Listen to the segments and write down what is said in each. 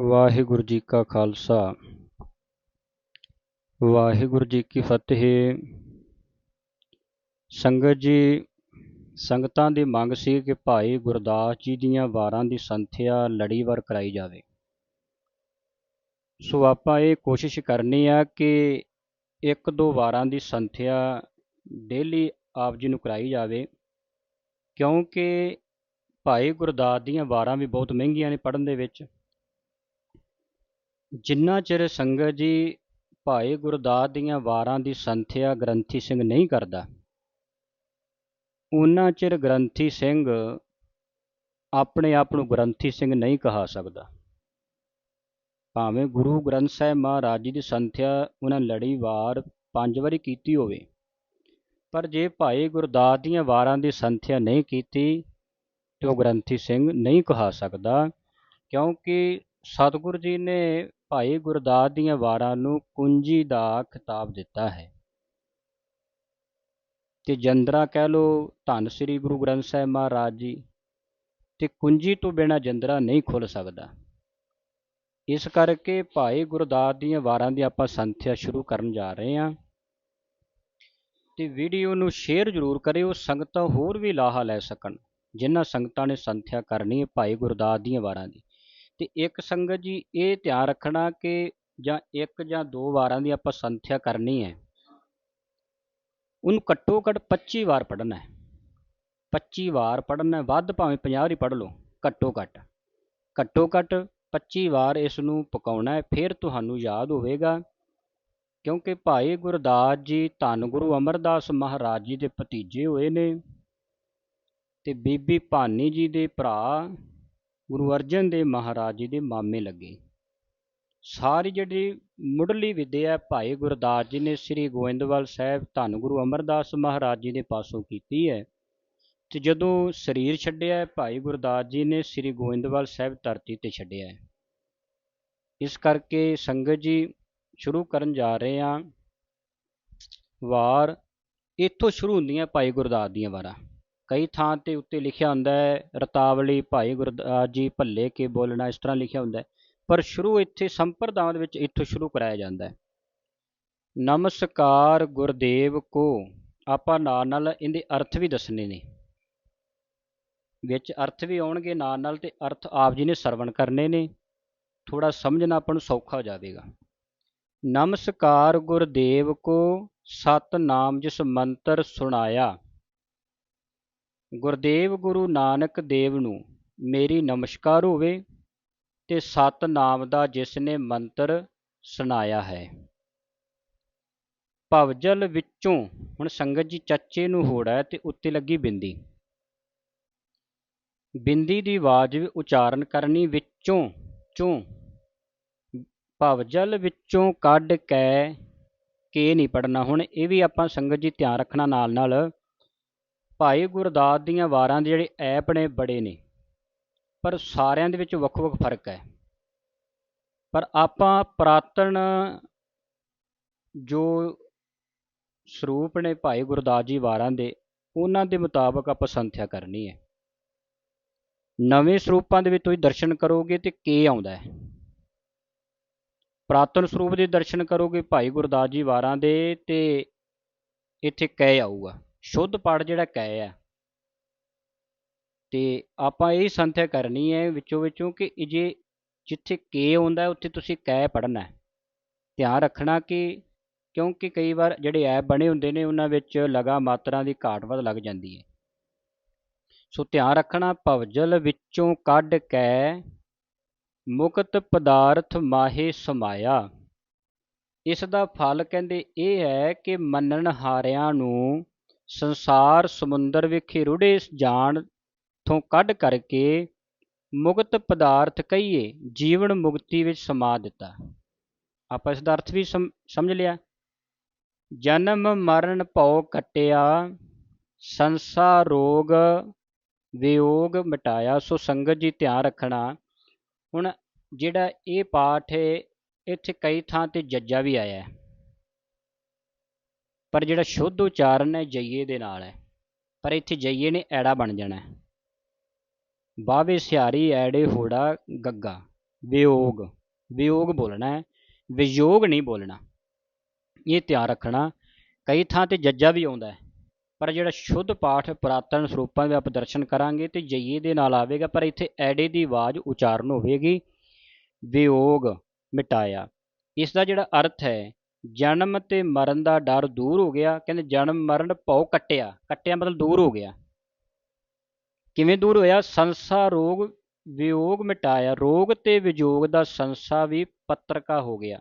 ਵਾਹਿਗੁਰੂ ਜੀ ਕਾ ਖਾਲਸਾ। ਵਾਹਿਗੁਰੂ ਜੀ ਕੀ ਫਤਿਹ। ਸੰਗਤ ਜੀ, ਸੰਗਤਾਂ ਦੀ ਮੰਗ ਸੀ ਕਿ ਭਾਈ ਗੁਰਦਾਸ ਜੀ ਦੀਆਂ ਵਾਰਾਂ ਦੀ ਸੰਥਿਆ ਲੜੀਵਾਰ ਕਰਾਈ ਜਾਵੇ। ਸੋ ਆਪਾਂ ਇਹ ਕੋਸ਼ਿਸ਼ ਕਰਨੀ ਆ ਕਿ ਇੱਕ ਦੋ ਵਾਰਾਂ ਦੀ ਸੰਥਿਆ ਡੇਲੀ ਆਪ ਜੀ ਨੂੰ ਕਰਾਈ ਜਾਵੇ, ਕਿਉਂਕਿ ਭਾਈ ਗੁਰਦਾਸ ਦੀਆਂ ਵਾਰਾਂ ਵੀ ਬਹੁਤ ਮਹਿੰਗੀਆਂ ਨੇ ਪੜ੍ਹਨ ਦੇ ਵਿੱਚ। ਜਿੰਨਾ ਚਿਰ ਸੰਗਤ ਜੀ ਭਾਈ ਗੁਰਦਾਸ ਦੀਆਂ ਵਾਰਾਂ ਦੀ ਸੰਥਿਆ ਗ੍ਰੰਥੀ ਸਿੰਘ ਨਹੀਂ ਕਰਦਾ, ਉਹਨਾਂ ਚਿਰ ਗ੍ਰੰਥੀ ਸਿੰਘ ਆਪਣੇ ਆਪ ਨੂੰ ਗ੍ਰੰਥੀ ਸਿੰਘ ਨਹੀਂ ਕਹਾ ਸਕਦਾ। ਭਾਵੇਂ ਗੁਰੂ ਗ੍ਰੰਥ ਸਾਹਿਬ ਮਹਾਰਾਜ ਜੀ ਦੀ ਸੰਥਿਆ ਉਹਨਾਂ ਲੜੀਵਾਰ ਪੰਜ ਵਾਰੀ ਕੀਤੀ ਹੋਵੇ, ਪਰ ਜੇ ਭਾਈ ਗੁਰਦਾਸ ਦੀਆਂ ਵਾਰਾਂ ਦੀ ਸੰਥਿਆ ਨਹੀਂ ਕੀਤੀ ਤੇ ਉਹ ਗ੍ਰੰਥੀ ਸਿੰਘ ਨਹੀਂ ਕਹਾ ਸਕਦਾ, ਕਿਉਂਕਿ ਸਤਿਗੁਰੂ ਜੀ ਨੇ ਭਾਈ ਗੁਰਦਾਸ ਦੀਆਂ ਵਾਰਾਂ ਨੂੰ ਕੁੰਜੀ ਦਾ ਖਿਤਾਬ ਦਿੱਤਾ ਹੈ। ਤੇ ਜੰਦਰਾ ਕਹਿ ਲੋ ਧੰਨ ਸ੍ਰੀ ਗੁਰੂ ਗ੍ਰੰਥ ਸਾਹਿਬ ਮਹਾਰਾਜ ਜੀ, ਤੇ ਕੁੰਜੀ ਤੋਂ ਬਿਨਾ ਜੰਦਰਾ ਨਹੀਂ ਖੁੱਲ ਸਕਦਾ। ਇਸ ਕਰਕੇ ਭਾਈ ਗੁਰਦਾਸ ਦੀਆਂ ਵਾਰਾਂ ਦੀ ਆਪਾਂ ਸੰਥਿਆ ਸ਼ੁਰੂ ਕਰਨ ਜਾ ਰਹੇ ਹਾਂ। ਤੇ ਵੀਡੀਓ ਨੂੰ ਸ਼ੇਅਰ ਜ਼ਰੂਰ ਕਰਿਓ, ਸੰਗਤਾਂ ਹੋਰ ਵੀ ਲਾਹਾ ਲੈ ਸਕਣ, ਜਿਨ੍ਹਾਂ ਸੰਗਤਾਂ ਨੇ ਸੰਥਿਆ ਕਰਨੀ ਹੈ ਭਾਈ ਗੁਰਦਾਸ ਦੀਆਂ ਵਾਰਾਂ ਦੀ। ਤੇ ਇੱਕ ਸੰਗਤ ਜੀ ਇਹ ਧਿਆਨ ਰੱਖਣਾ ਕਿ ਜਾਂ ਇੱਕ ਜਾਂ ਦੋ ਵਾਰਾਂ ਦੀ ਆਪਾਂ ਸੰਥਿਆ ਕਰਨੀ ਹੈ। ਉਹਨੂੰ ਘੱਟੋ ਘੱਟ 25 ਵਾਰ ਪੜ੍ਹਨਾ ਹੈ। 25 ਵਾਰ ਪੜ੍ਹਨਾ ਵੱਧ ਭਾਵੇਂ 50 ਵਾਰੀ ਪੜ੍ਹ ਲਓ, ਘੱਟੋ ਘੱਟ। ਘੱਟੋ ਘੱਟ 25 ਵਾਰ ਇਸ ਨੂੰ ਪਕਾਉਣਾ ਹੈ, ਫਿਰ ਤੁਹਾਨੂੰ ਯਾਦ ਹੋਵੇਗਾ। ਕਿਉਂਕਿ ਭਾਈ ਗੁਰਦਾਸ ਜੀ ਧੰਨ ਗੁਰੂ ਅਮਰਦਾਸ ਮਹਾਰਾਜ ਜੀ ਦੇ ਭਤੀਜੇ ਹੋਏ ਨੇ ਤੇ ਬੀਬੀ ਭਾਨੀ ਜੀ ਦੇ ਭਰਾ ਗੁਰੂ ਅਰਜਨ ਦੇਵ ਮਹਾਰਾਜ ਜੀ ਦੇ ਮਾਮੇ ਲੱਗੇ। ਸਾਰੀ ਜਿਹੜੀ ਮੁੱਢਲੀ ਵਿਦਿਆ ਭਾਈ ਗੁਰਦਾਸ ਜੀ ਨੇ ਸ੍ਰੀ ਗੋਇੰਦਵਾਲ ਸਾਹਿਬ ਧੰਨ ਗੁਰੂ ਅਮਰਦਾਸ ਮਹਾਰਾਜ ਜੀ ਦੇ ਪਾਸੋਂ ਕੀਤੀ ਹੈ ਤੇ ਜਦੋਂ ਸਰੀਰ ਛੱਡਿਆ ਭਾਈ ਗੁਰਦਾਸ ਜੀ ਨੇ ਸ੍ਰੀ ਗੋਇੰਦਵਾਲ ਸਾਹਿਬ ਧਰਤੀ ਤੇ ਛੱਡਿਆ ਹੈ। ਇਸ ਕਰਕੇ ਸੰਗਤ ਜੀ ਸ਼ੁਰੂ ਕਰਨ ਜਾ ਰਹੇ ਹਾਂ। ਵਾਰ ਇੱਥੋਂ ਸ਼ੁਰੂ ਹੁੰਦੀਆਂ ਭਾਈ ਗੁਰਦਾਸ ਦੀਆਂ ਵਾਰਾਂ। ਕਈ ਥਾਂ ਤੇ ਉੱਤੇ ਲਿਖਿਆ ਹੁੰਦਾ ਹੈ, ਰਤਾਵਲੀ ਭਾਈ ਗੁਰਦਾਸ ਜੀ ਭੱਲੇ ਕੇ ਬੋਲਣਾ, ਇਸ ਤਰ੍ਹਾਂ ਲਿਖਿਆ ਹੁੰਦਾ ਪਰ ਸ਼ੁਰੂ ਇੱਥੇ ਸੰਪਰਦਾਵਾਂ ਦੇ ਵਿੱਚ ਇੱਥੋਂ ਸ਼ੁਰੂ ਕਰਾਇਆ ਜਾਂਦਾ ਹੈ। ਨਮਸਕਾਰ ਗੁਰਦੇਵ ਕੋ, ਆਪਾਂ ਨਾਲ ਨਾਲ ਇਹਦੇ ਅਰਥ ਵੀ ਦੱਸਣੇ ਨੇ। ਵਿੱਚ ਅਰਥ ਵੀ ਆਉਣਗੇ, ਨਾਲ ਨਾਲ ਤੇ ਅਰਥ ਆਪ ਜੀ ਨੇ ਸਰਵਣ ਕਰਨੇ ਨੇ। ਥੋੜਾ ਸਮਝਣਾ ਆਪਾਂ ਨੂੰ ਸੌਖਾ ਹੋ ਜਾਵੇਗਾ। ਨਮਸਕਾਰ ਗੁਰਦੇਵ ਕੋ ਸਤ ਨਾਮ ਜਿਸ ਮੰਤਰ ਸੁਣਾਇਆ। ਗੁਰਦੇਵ ਗੁਰੂ ਨਾਨਕ ਦੇਵ ਨੂੰ ਮੇਰੀ ਨਮਸਕਾਰ ਹੋਵੇ ਤੇ ਸਤਨਾਮ ਦਾ ਜਿਸ ਨੇ ਮੰਤਰ ਸੁਣਾਇਆ ਹੈ। ਭਵਜਲ ਵਿੱਚੋਂ ਹੁਣ ਸੰਗਤ ਜੀ ਚੱਚੇ ਨੂੰ ਹੋੜਾ ਹੈ ਤੇ ਉੱਤੇ ਲੱਗੀ ਬਿੰਦੀ। ਬਿੰਦੀ ਦੀ ਆਵਾਜ਼ ਉਚਾਰਨ ਕਰਨੀ ਵਿੱਚੋਂ ਚੋਂ ਭਵਜਲ ਵਿੱਚੋਂ ਕੱਢ ਕੇ ਕੇ ਨਹੀਂ ਪੜਨਾ ਹੁਣ ਇਹ ਵੀ ਆਪਾਂ ਸੰਗਤ ਜੀ ਧਿਆਨ ਰੱਖਣਾ ਨਾਲ ਨਾਲ ਭਾਈ ਗੁਰਦਾਸ ਦੀਆਂ ਵਾਰਾਂ ਦੇ ਜਿਹੜੇ ਐਪ ਨੇ ਬੜੇ ਨੇ, ਪਰ ਸਾਰਿਆਂ ਦੇ ਵਿੱਚ ਵੱਖ-ਵੱਖ ਫ਼ਰਕ ਹੈ। ਪਰ ਆਪਾਂ ਪ੍ਰਾਤਨ ਜੋ ਸਰੂਪ ਨੇ ਭਾਈ ਗੁਰਦਾਸ ਜੀ ਵਾਰਾਂ ਦੇ, ਉਹਨਾਂ ਦੇ ਮੁਤਾਬਕ ਆਪਾਂ ਸੰਥਿਆ ਕਰਨੀ ਹੈ। ਨਵੇਂ ਸਰੂਪਾਂ ਦੇ ਵਿੱਚ ਤੁਸੀਂ ਦਰਸ਼ਨ ਕਰੋਗੇ ਤੇ ਕੇ ਆਉਂਦਾ ਹੈ। ਪ੍ਰਾਤਨ ਸਰੂਪ ਦੇ ਦਰਸ਼ਨ ਕਰੋਗੇ ਭਾਈ ਗੁਰਦਾਸ ਜੀ ਵਾਰਾਂ ਦੇ ਤੇ ਇੱਥੇ ਕਹਿ ਆਊਗਾ। ਸ਼ੁੱਧ ਪਾਠ ਜਿਹੜਾ ਕਹਿ ਹੈ ਤੇ ਆਪਾਂ ਇਹ ਸੰਥਿਆ ਕਰਨੀ ਹੈ ਵਿੱਚੋਂ ਵਿੱਚੋਂ ਕਿ ਜੇ ਜਿੱਥੇ ਕੇ ਆਉਂਦਾ ਉੱਥੇ ਤੁਸੀਂ ਕੈ ਪੜਨਾ ਹੈ। ਧਿਆਨ ਰੱਖਣਾ ਕਿ ਕਿਉਂਕਿ ਕਈ ਵਾਰ ਜਿਹੜੇ ਐਪ ਬਣੇ ਹੁੰਦੇ ਨੇ ਉਹਨਾਂ ਵਿੱਚ ਲਗਾ ਮਾਤਰਾ ਦੀ ਘਾਟ ਵੱਧ ਲੱਗ ਜਾਂਦੀ ਹੈ। ਸੋ ਧਿਆਨ ਰੱਖਣਾ ਭਵਜਲ ਵਿੱਚੋਂ ਕੱਢ ਕੇ, ਮੁਕਤ ਪਦਾਰਥ ਮਾਹੇ ਸਮਾਇਆ। ਇਸ ਦਾ ਫਲ ਕਹਿੰਦੇ ਇਹ ਹੈ ਕਿ ਮੰਨਣ ਹਾਰਿਆਂ ਨੂੰ ਸੰਸਾਰ ਸਮੁੰਦਰ ਵਿਖੇ ਰੁੜੇ ਜਾਣ ਤੋਂ ਕੱਢ ਕਰਕੇ ਮੁਕਤ ਪਦਾਰਥ ਕਹੀਏ, ਜੀਵਨ ਮੁਕਤੀ ਵਿੱਚ ਸਮਾ ਦਿੱਤਾ। ਆਪਾਂ ਇਸ ਦਾ ਅਰਥ ਵੀ ਸਮਝ ਲਿਆ। ਜਨਮ ਮਰਨ ਭਉ ਕਟਿਆ, ਸੰਸਾਰ ਰੋਗ ਵਿਯੋਗ ਮਿਟਾਇਆ, ਸੋ ਸੰਗਤ ਜੀ ਧਿਆਨ ਰੱਖਣਾ। ਹੁਣ ਜਿਹੜਾ ਇਹ ਪਾਠ ਹੈ, ਇੱਥੇ ਕਈ ਥਾਂ ਤੇ ਜੱਜਾ ਵੀ ਆਇਆ ਹੈ। ਪਰ ਜਿਹੜਾ ਸ਼ੁੱਧ ਉਚਾਰਨ ਹੈ, ਜਈਏ ਦੇ ਨਾਲ ਹੈ। ਪਰ ਇੱਥੇ ਜਈਏ ਨੇ ਐੜਾ ਬਣ ਜਾਣਾ ਬਾਵੇ ਸਿਆਰੀ ਐੜੇ ਹੋੜਾ, ਗੱਗਾ। ਵਿਯੋਗ। ਵਿਯੋਗ ਬੋਲਣਾ ਹੈ। ਵਿਯੋਗ ਨਹੀਂ ਬੋਲਣਾ। ਇਹ ਧਿਆਨ ਰੱਖਣਾ, ਕਈ ਥਾਂ ਤੇ ਜੱਜਾ ਵੀ ਆਉਂਦਾ ਹੈ। ਪਰ ਜਿਹੜਾ ਸ਼ੁੱਧ ਪਾਠ ਪੁਰਾਤਨ ਸਰੂਪਾਂ ਦੇ ਆਪ ਦਰਸ਼ਨ ਕਰਾਂਗੇ ਤੇ ਜਈਏ ਦੇ ਨਾਲ ਆਵੇਗਾ, ਪਰ ਇੱਥੇ ਐੜੇ ਦੀ ਆਵਾਜ਼ ਉਚਾਰਨ ਹੋਵੇਗੀ। ਵਿਯੋਗ ਮਿਟਾਇਆ। ਇਸ ਦਾ ਜਿਹੜਾ ਅਰਥ ਹੈ ਜਨਮ ਤੇ ਮਰਨ ਦਾ ਡਰ ਦੂਰ ਹੋ ਗਿਆ। ਕਹਿੰਦੇ ਜਨਮ ਮਰਨ ਭਉ ਕੱਟਿਆ। ਕੱਟਿਆ ਮਤਲਬ ਦੂਰ ਹੋ ਗਿਆ। ਕਿਵੇਂ ਦੂਰ ਹੋਇਆ? ਸੰਸਾ ਰੋਗ ਵਿਯੋਗ ਮਿਟਾਇਆ। ਰੋਗ ਤੇ ਵਿਯੋਗ ਦਾ ਸੰਸਾ ਵੀ ਪੱਤਰਕਾ ਹੋ ਗਿਆ।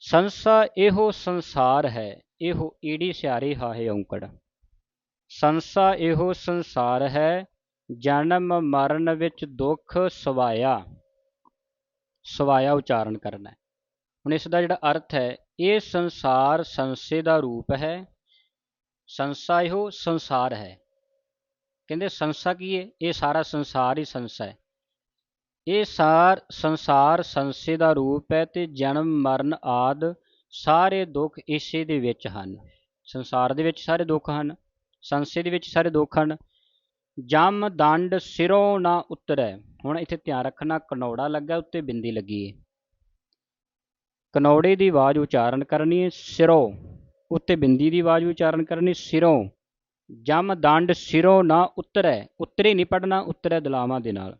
ਸੰਸਾ ਇਹੋ ਸੰਸਾਰ ਹੈ। ਇਹੋ ਈੜੀ ਸਿਆਰੇ ਹਾਹੇ ਔਂਕੜ। ਸੰਸਾ ਇਹੋ ਸੰਸਾਰ ਹੈ। ਜਨਮ ਮਰਨ ਵਿੱਚ ਦੁੱਖ ਸਵਾਇਆ। ਸਵਾਇਆ ਉਚਾਰਨ ਕਰਨਾ। ਹੁਣ ਇਸ ਦਾ ਜਿਹੜਾ ਅਰਥ ਹੈ, ਇਹ ਸੰਸਾਰ ਸੰਸੇ ਦਾ ਰੂਪ ਹੈ, ਸੰਸਾ ਇਹੋ ਸੰਸਾਰ ਹੈ। ਕਹਿੰਦੇ ਸੰਸਾ ਕੀ ਹੈ ਇਹ ਸਾਰਾ ਸੰਸਾਰ ਹੀ ਸੰਸਾ ਹੈ। ਇਹ ਸਾਰ ਸੰਸਾਰ ਸੰਸੇ ਦਾ ਰੂਪ ਹੈ ਤੇ ਜਨਮ, ਮਰਨ ਆਦ ਸਾਰੇ ਦੁੱਖ ਇਸੇ ਦੇ ਵਿੱਚ ਹਨ। ਸੰਸਾਰ ਦੇ ਵਿੱਚ ਸਾਰੇ ਦੁੱਖ ਹਨ, ਸੰਸੇ ਦੇ ਵਿੱਚ ਸਾਰੇ ਦੁੱਖ ਹਨ। ਜਮ, ਦੰਡ ਸਿਰੋਂ ਨਾ ਉਤਰੈ। ਹੁਣ ਇੱਥੇ ਧਿਆਨ ਰੱਖਣਾ ਕਨੌੜਾ ਲੱਗਾ ਉੱਤੇ ਬਿੰਦੀ ਲੱਗੀ ਹੈ ਕਨੌੜੇ ਦੀ ਆਵਾਜ਼ ਉਚਾਰਨ ਕਰਨੀ ਹੈ ਸਿਰੋਂ, ਉੱਤੇ ਬਿੰਦੀ ਦੀ ਆਵਾਜ਼ ਉਚਾਰਨ ਕਰਨੀ ਸਿਰੋਂ, ਜਮ ਦੰਡ ਸਿਰੋਂ ਨਾ ਉਤਰੈ, ਉਤਰੇ ਨਹੀਂ ਪੜਨਾ ਉਤਰੈ ਦਲਾਵਾਂ ਦੇ ਨਾਲ।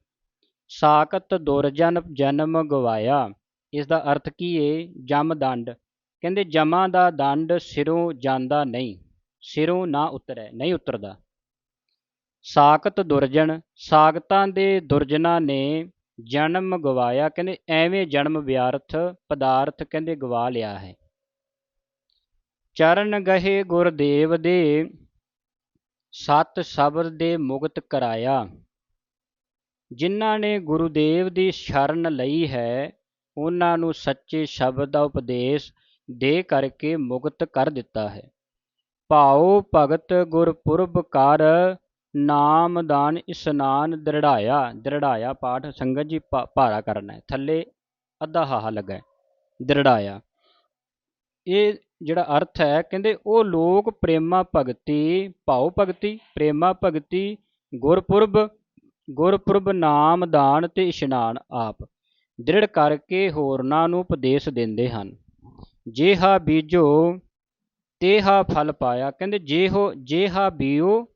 ਸਾਕਤ ਦੁਰਜਨ ਜਨਮ ਗਵਾਇਆ। ਇਸ ਦਾ ਅਰਥ ਕੀ ਹੈ ਜਮ ਦੰਡ। ਕਹਿੰਦੇ ਜਮਾਂ ਦਾ ਦੰਡ ਸਿਰੋਂ ਜਾਂਦਾ ਨਹੀਂ, ਸਿਰੋਂ ਨਾ ਉਤਰੈ, ਨਹੀਂ ਉਤਰਦਾ। ਸਾਕਤ ਦੁਰਜਨ ਸਾਗਤਾਂ ਦੇ ਦੁਰਜਨਾਂ ਨੇ ਜਨਮ ਗਵਾਇਆ, ਕਹਿੰਦੇ ਐਵੇਂ ਜਨਮ ਵਿਅਰਥ ਪਦਾਰਥ ਕਹਿੰਦੇ ਗਵਾ ਲਿਆ ਹੈ। ਚਰਨ ਗਹੇ ਗੁਰਦੇਵ ਦੇ ਸਤ ਸ਼ਬਦ ਦੇ ਮੁਕਤ ਕਰਾਇਆ। ਜਿਨ੍ਹਾਂ ਨੇ ਗੁਰੂਦੇਵ ਦੀ ਸ਼ਰਨ ਲਈ ਹੈ, ਉਹਨਾਂ ਨੂੰ ਸੱਚੇ ਸ਼ਬਦ ਦਾ ਉਪਦੇਸ਼ ਦੇ ਕਰਕੇ ਮੁਕਤ ਕਰ ਦਿੱਤਾ ਹੈ। ਭਾਉ ਭਗਤ ਗੁਰਪੁਰਬ ਕਰ ਨਾਮਦਾਨ ਇਸਨਾਨ ਦ੍ਰਿੜਾਇਆ ਦ੍ਰਿੜਾਇਆ ਪਾਠ ਸੰਗਤ ਜੀ ਭਾਰਾ ਕਰਨਾ ਹੈ। ਥੱਲੇ ਅੱਧਾ ਹਾਹਾ ਲੱਗਾ ਹੈ। ਦ੍ਰਿੜਾਇਆ। ਇਹ ਜਿਹੜਾ ਅਰਥ ਹੈ, ਕਹਿੰਦੇ ਉਹ ਲੋਕ ਪ੍ਰੇਮਾ ਭਗਤੀ, ਭਾਉ ਭਗਤੀ, ਪ੍ਰੇਮਾ ਭਗਤੀ, ਗੁਰਪੁਰਬ ਗੁਰਪੁਰਬ ਨਾਮ ਦਾਨ ਤੇ ਇਸ਼ਨਾਨ ਆਪ। ਦ੍ਰਿੜ ਕਰਕੇ ਹੋਰਨਾਂ ਨੂੰ ਉਪਦੇਸ਼ ਦਿੰਦੇ ਹਨ। ਜੇਹਾ ਬੀਜੋ ਤੇਹਾ ਫਲ ਪਾਇਆ। ਕਹਿੰਦੇ ਜਿਹੋ ਜੇਹਾ ਬੀਓ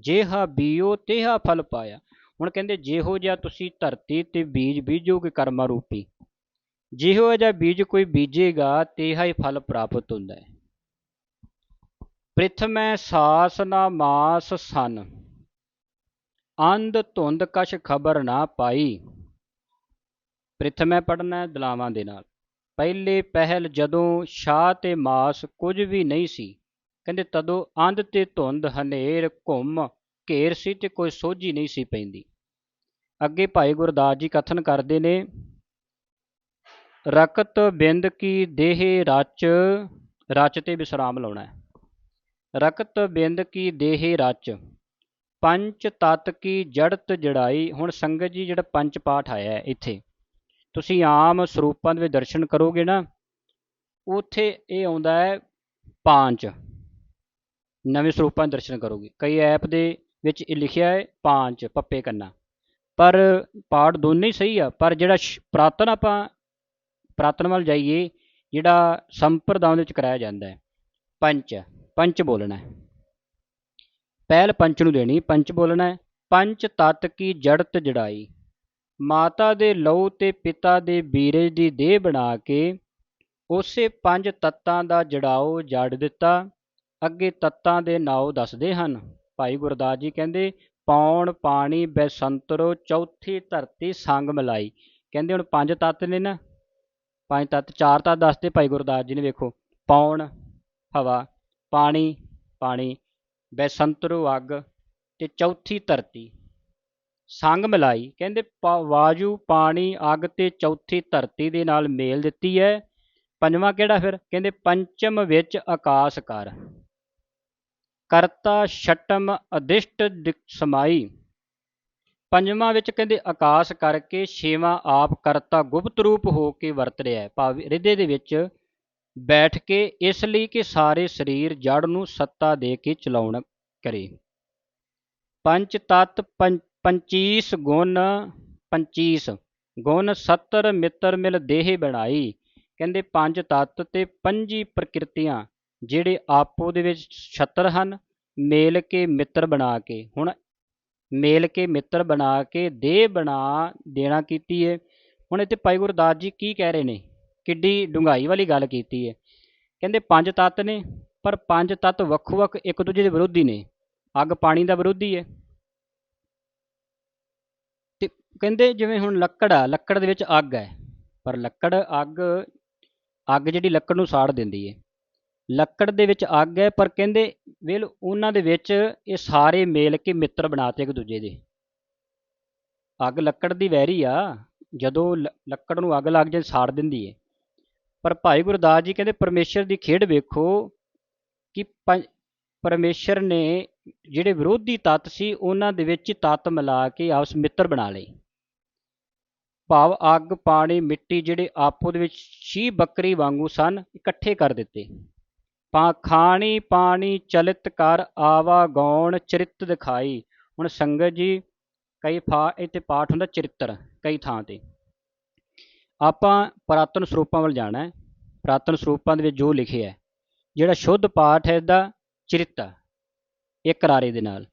ਜੇਹਾ ਬੀਓ ਤੇਹਾ ਫਲ ਪਾਇਆ। ਹੁਣ ਕਹਿੰਦੇ, ਜਿਹੋ ਜਿਹਾ ਤੁਸੀਂ ਧਰਤੀ ਤੇ ਬੀਜ ਬੀਜੋਗੇ ਕਰਮਾ ਰੂਪੀ, ਜਿਹੋ ਜਿਹਾ ਬੀਜ ਕੋਈ ਬੀਜੇਗਾ, ਤੇਹਾ ਹੀ ਫਲ ਪ੍ਰਾਪਤ ਹੁੰਦਾ ਹੈ। ਪ੍ਰਿਥਮੈ ਸਾਸ ਨਾ ਮਾਸ ਸਨ, ਅੰਧ ਧੁੰਦ ਕਛ ਖਬਰ ਨਾ ਪਾਈ। ਪ੍ਰਿਥਮੈ ਪੜਨਾ ਦਲਾਵਾਂ ਦੇ ਨਾਲ। ਪਹਿਲੇ ਪਹਿਲ ਜਦੋਂ ਸ਼ਾਹ ਤੇ ਮਾਸ ਕੁਝ ਵੀ ਨਹੀਂ ਸੀ ਕਹਿੰਦੇ ਤਦੋਂ ਅੰਧ ਤੇ ਧੁੰਦ ਹਨੇਰ ਘੁੰਮ ਘੇਰ ਸੀ ਤੇ ਕੋਈ ਸੋਝੀ ਨਹੀਂ ਸੀ ਪੈਂਦੀ। ਅੱਗੇ ਭਾਈ ਗੁਰਦਾਸ ਜੀ ਕਥਨ ਕਰਦੇ ਨੇ, ਰਕਤ ਬਿੰਦ ਕੀ ਦੇਹ ਰਚ ਰਚ ਤੇ ਵਿਸਰਾਮ ਲਾਉਣਾ ਹੈ। ਰਕਤ ਬਿੰਦ ਕੀ ਦੇਹ ਰਚ, ਪੰਚ ਤਤ ਕੀ ਜੜਤ ਜੜਾਈ, ਹੁਣ ਸੰਗਤ ਜੀ ਜਿਹੜਾ ਪੰਜ ਪਾਠ ਆਇਆ ਹੈ ਇੱਥੇ, ਤੁਸੀਂ ਆਮ ਸਰੂਪਾਂ ਦੇ ਦਰਸ਼ਨ ਕਰੋਗੇ ਨਾ, ਉੱਥੇ ਇਹ ਆਉਂਦਾ ਹੈ ਪਾਂਚ। ਨਵੇਂ ਸਰੂਪਾਂ ਦੇ ਦਰਸ਼ਨ ਕਰੋਗੇ। ਕਈ ਐਪ ਦੇ ਵਿੱਚ ਇਹ ਲਿਖਿਆ ਹੈ, ਪਾਂਚ, ਪੱਪੇ ਕੰਨਾ। ਪਰ ਪਾਠ ਦੋਨੇ ਹੀ ਸਹੀ ਆ, ਪਰ ਜਿਹੜਾ ਪ੍ਰਾਤਨ ਆਪਾਂ, ਪ੍ਰਾਤਨ ਵੱਲ ਜਾਈਏ, ਜਿਹੜਾ ਸੰਪਰਦਾਵਾਂ ਦੇ ਵਿੱਚ ਕਰਾਇਆ ਜਾਂਦਾ ਹੈ, ਪੰਚ। ਪੰਚ ਬੋਲਣਾ ਹੈ। ਪਹਿਲ ਪੰਚ ਨੂੰ ਦੇਣੀ, ਪੰਚ ਬੋਲਣਾ ਹੈ, ਪੰਚ ਤਤ ਕੀ ਜੜਤ ਜੜਾਈ। ਮਾਤਾ ਦੇ ਲਹੂ ਤੇ ਪਿਤਾ ਦੇ ਬੀਰਜ ਦੀ ਦੇਹ ਬਣਾ ਕੇ, ਉਸੇ ਪੰਜ ਤੱਤਾਂ ਦਾ ਜੜਾਓ ਜੜ ਦਿੱਤਾ। ਅੱਗੇ ਤੱਤਾਂ ਦੇ ਨਾਉ ਦੱਸਦੇ ਹਨ। ਭਾਈ ਗੁਰਦਾਸ ਜੀ ਕਹਿੰਦੇ, ਪੌਣ ਪਾਣੀ ਬੈਸੰਤਰੋ ਚੌਥੀ ਧਰਤੀ ਸੰਗ ਮਲਾਈ। ਕਹਿੰਦੇ, ਹੁਣ ਪੰਜ ਤੱਤ ਨੇ ਨਾ। ਪੰਜ ਤੱਤ, ਚਾਰ ਤੱਤ ਦੱਸਦੇ ਭਾਈ ਗੁਰਦਾਸ ਜੀ ਨੇ ਵੇਖੋ। ਪੌਣ, ਹਵਾ, ਪਾਣੀ ਪਾਣੀ ਬੈਸੰਤਰੋ ਅੱਗ ਤੇ ਚੌਥੀ ਧਰਤੀ ਸੰਗ ਮਿਲਾਈ। ਕਹਿੰਦੇ ਵਾਯੂ ਪਾਣੀ, ਅੱਗ ਤੇ ਚੌਥੀ ਧਰਤੀ ਦੇ ਨਾਲ ਮੇਲ ਦਿੱਤੀ ਹੈ ਪੰਜਵਾਂ ਕਿਹੜਾ ਫਿਰ? ਕਹਿੰਦੇ, ਪੰਚਮ ਵਿੱਚ ਆਕਾਸ਼ ਕਰ। ਕਰਤਾ ਛਟਮ ਅਦਿਸ਼ਟ ਸਮਾਈ। ਪੰਜਵਾਂ ਵਿੱਚ ਕਹਿੰਦੇ, ਆਕਾਸ਼ ਕਰਕੇ ਛੇਵਾਂ ਆਪ ਕਰਤਾ ਗੁਪਤ ਰੂਪ ਹੋ ਕੇ ਵਰਤ ਰਿਹਾ ਹੈ। ਭਾਵ ਰਿਦੇ ਦੇ ਵਿੱਚ ਬੈਠ ਕੇ ਇਸ ਲਈ ਕਿ ਸਾਰੇ ਸਰੀਰ ਜੜ ਨੂੰ ਸੱਤਾ ਦੇ ਕੇ ਚਲਾਉਣ ਕਰੇ। ਪੰਜ ਤਤ ਪੰਚੀਸ ਗੁਣ ਪੰਚੀਸ, ਗੁਣ 70 ਮਿੱਤਰ ਮਿਲ ਦੇਹ ਬਣਾਈ। ਕਹਿੰਦੇ, ਪੰਜ ਤੱਤ ਤੇ ਪੰਜੀ ਪ੍ਰਕਿਰਤੀਆਂ ਜਿਹੜੇ ਆਪੋ ਦੇ ਵਿੱਚ 76 ਹਨ, ਮੇਲ ਕੇ ਮਿੱਤਰ ਬਣਾ ਕੇ, ਹੁਣ ਮੇਲ ਕੇ ਮਿੱਤਰ ਬਣਾ ਕੇ ਦੇਹ ਬਣਾ ਦੇਣਾ ਕੀਤੀ ਹੈ ਹੁਣ ਇੱਥੇ ਭਾਈ ਗੁਰਦਾਸ ਜੀ ਕੀ ਕਹਿ ਰਹੇ ਨੇ? ਕਿੱਡੀ ਡੂੰਘਾਈ ਵਾਲੀ ਗੱਲ ਕੀਤੀ ਹੈ ਕਹਿੰਦੇ ਪੰਜ ਤੱਤ ਨੇ, ਪਰ ਪੰਜ ਤੱਤ ਵੱਖੋ ਵੱਖ ਇੱਕ ਦੂਜੇ ਦੇ ਵਿਰੋਧੀ ਨੇ। ਅੱਗ ਪਾਣੀ ਦਾ ਵਿਰੋਧੀ ਹੈ ਤੇ ਕਹਿੰਦੇ ਜਿਵੇਂ ਹੁਣ ਲੱਕੜ ਆ, ਲੱਕੜ ਦੇ ਵਿੱਚ ਅੱਗ ਹੈ, ਪਰ ਲੱਕੜ ਅੱਗ ਅੱਗ ਜਿਹੜੀ ਲੱਕੜ ਨੂੰ ਸਾੜ ਦਿੰਦੀ ਹੈ ਲੱਕੜ ਦੇ ਵਿੱਚ ਅੱਗ ਹੈ, ਪਰ ਕਹਿੰਦੇ ਵੇਲ ਉਹਨਾਂ ਦੇ ਵਿੱਚ ਇਹ ਸਾਰੇ ਮੇਲ ਕੇ ਮਿੱਤਰ ਬਣਾਤੇ ਇੱਕ ਦੂਜੇ ਦੇ। ਅੱਗ ਲੱਕੜ ਦੀ ਵੈਰੀ ਆ, ਜਦੋਂ ਲ- ਲੱਕੜ ਨੂੰ ਅੱਗ ਲੱਗ ਜਾਏ ਸਾੜ ਦਿੰਦੀ ਹੈ ਪਰ ਭਾਈ ਗੁਰਦਾਸ ਜੀ ਕਹਿੰਦੇ ਪਰਮੇਸ਼ਰ ਦੀ ਖੇਡ ਵੇਖੋ ਕਿ ਪੰਜ- ਪਰਮੇਸ਼ਰ ਨੇ ਜਿਹੜੇ ਵਿਰੋਧੀ ਤੱਤ ਸੀ, ਉਹਨਾਂ ਦੇ ਵਿੱਚ ਹੀ ਤੱਤ ਮਿਲਾ ਕੇ ਆਪਸ ਮਿੱਤਰ ਬਣਾ ਲਏ। ਭਾਵ ਅੱਗ, ਪਾਣੀ, ਮਿੱਟੀ ਜਿਹੜੇ ਆਪੋ ਦੇ ਵਿੱਚ ਛੀ ਬੱਕਰੀ ਵਾਂਗੂ ਸਨ, ਇਕੱਠੇ ਕਰ ਦਿੱਤੇ। ਖਾਣੀ ਪਾਣੀ ਚਲਿਤ ਕਰ ਆਵਾ ਗੌਣ ਚਰਿਤ ਦਿਖਾਈ। ਹੁਣ ਸੰਗਤ ਜੀ, ਕਈ ਫਾ ਇੱਥੇ ਪਾਠ ਹੁੰਦਾ ਚਰਿੱਤਰ, ਕਈ ਥਾਂ ਤੇ। ਆਪਾਂ ਪੁਰਾਤਨ ਸਰੂਪਾਂ ਵੱਲ ਜਾਣਾ ਹੈ। ਪੁਰਾਤਨ ਸਰੂਪਾਂ ਦੇ ਵਿੱਚ ਜੋ ਲਿਖਿਆ ਹੈ, ਜਿਹੜਾ ਸ਼ੁੱਧ ਪਾਠ ਹੈ ਇਹਦਾ ਚਰਿੱਤ ਇੱਕ ਰਾਰੇ ਦੇ ਨਾਲ।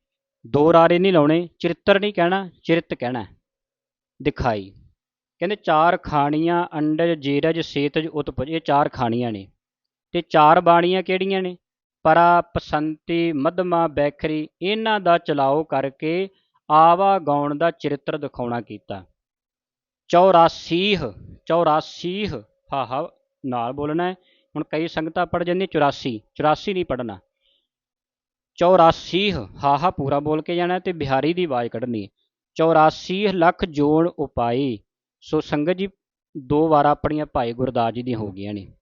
ਦੋ ਰਾਰੇ ਨਹੀਂ ਲਾਉਣੇ, ਚਰਿੱਤਰ ਨਹੀਂ ਕਹਿਣਾ, ਚਰਿੱਤ ਕਹਿਣਾ ਦਿਖਾਈ। ਕਹਿੰਦੇ ਚਾਰ ਖਾਣੀਆਂ, ਅੰਡਜ, ਜੀਰਜ, ਸੇਤਜ, ਉਤਪਜ, ਇਹ ਚਾਰ ਖਾਣੀਆਂ ਨੇ। ਤੇ ਚਾਰ ਬਾਣੀਆਂ ਕਿਹੜੀਆਂ ਨੇ? ਪਰਾ, ਪਸੰਤੀ, ਮਧਮਾ, ਬੈਖਰੀ, ਇਹਨਾਂ ਦਾ ਚਲਾਓ ਕਰਕੇ ਆਵਾ ਗਾਉਣ ਦਾ ਚਰਿੱਤਰ ਦਿਖਾਉਣਾ ਕੀਤਾ। 84 84 ਹਾਹਾ ਨਾਲ ਬੋਲਣਾ ਹੁਣ ਕਈ ਸੰਗਤਾਂ ਪੜ ਜਾਂਦੀਆਂ 84 84 ਨਹੀਂ ਪੜਨਾ 84 ਹਾਹਾ ਪੂਰਾ ਬੋਲ ਕੇ ਜਾਣਾ ਤੇ ਬਿਹਾਰੀ ਦੀ ਆਵਾਜ਼ ਕੱਢਣੀ ਹੈ। 84 ਲੱਖ ਜੋੜ ਉਪਾਈ। ਸੋ ਸੰਗਤ ਜੀ, ਦੋ ਵਾਰ ਆਪਣੀਆਂ ਭਾਈ ਗੁਰਦਾਸ ਜੀ ਦੀਆਂ ਹੋ ਗਈਆਂ ਨੇ।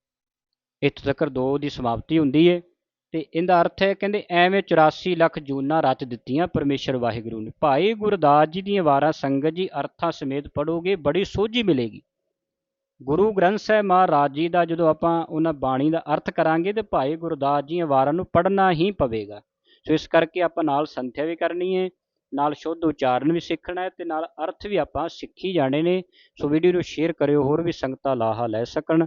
ਇੱਥੋਂ ਤੱਕ ਦੋ ਦੀ ਸਮਾਪਤੀ ਹੁੰਦੀ ਹੈ ਤੇ ਇਹਦਾ ਅਰਥ ਹੈ, ਕਹਿੰਦੇ, ਐਵੇਂ 84 ਲੱਖ ਜੂਨਾਂ ਰਚ ਦਿੱਤੀਆਂ ਪਰਮੇਸ਼ਰ ਵਾਹਿਗੁਰੂ ਨੇ। ਭਾਈ ਗੁਰਦਾਸ ਜੀ ਦੀਆਂ ਵਾਰਾਂ ਸੰਗਤ ਜੀ ਅਰਥਾਂ ਸਮੇਤ ਪੜੋਗੇ ਬੜੀ ਸੋਝੀ ਮਿਲੇਗੀ। ਗੁਰੂ ਗ੍ਰੰਥ ਸਾਹਿਬ ਮਹਾਰਾਜ ਜੀ ਦਾ ਜਦੋਂ ਆਪਾਂ ਉਹਨਾਂ ਬਾਣੀ ਦਾ ਅਰਥ ਕਰਾਂਗੇ, ਤੇ ਭਾਈ ਗੁਰਦਾਸ ਜੀ ਦੀਆਂ ਵਾਰਾਂ ਨੂੰ ਪੜ੍ਹਨਾ ਹੀ ਪਵੇਗਾ। ਸੋ ਇਸ ਕਰਕੇ ਆਪਾਂ ਨਾਲ ਸੰਥਿਆ ਵੀ ਕਰਨੀ ਹੈ ਨਾਲ ਸ਼ੁੱਧ ਉਚਾਰਨ ਵੀ ਸਿੱਖਣਾ ਹੈ ਤੇ ਨਾਲ ਅਰਥ ਵੀ ਆਪਾਂ ਸਿੱਖੀ ਜਾਣੇ ਨੇ। ਸੋ ਵੀਡੀਓ ਨੂੰ ਸ਼ੇਅਰ ਕਰਿਓ, ਹੋਰ ਵੀ ਸੰਗਤਾਂ ਲਾਹਾ ਲੈ ਸਕਣ।